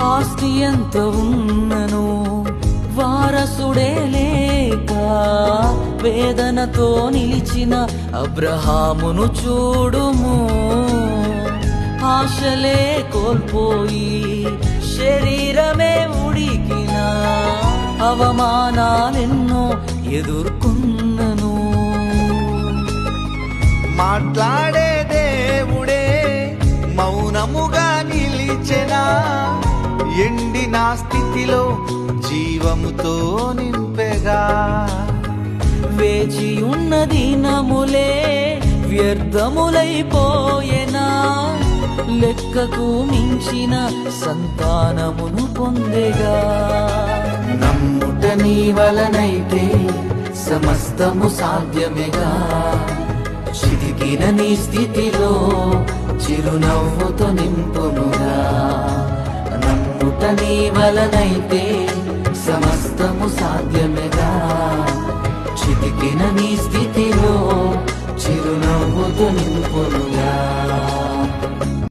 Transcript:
ఆస్తి ఎంత ఉన్నను వారసుడే లేక వేదనతో నిలిచిన అబ్రహామును చూడుము. ఆశలే కోల్పోయి శరీరమే ఉడికిన అవమానాలెన్నో ఎదుర్కొన్నను. మాట్లాడే ఎండిన స్థితిలో జీవముతో నింపెగా. వేచి ఉన్న దినములే వ్యర్థములైపోయేనా? లెక్కకు మించిన సంతానమును పొందెగా. నమ్ముట నీ వలనైతే సమస్తము సాధ్యమేగా. చితికిన నీ స్థితిలో చిరునవ్వుతో నమ్ముట నీ వలనైతే సమస్తము సాధ్యమేగా. చితికిన నీ స్థితిలో చిరునవ్వుతో నింపునుగా.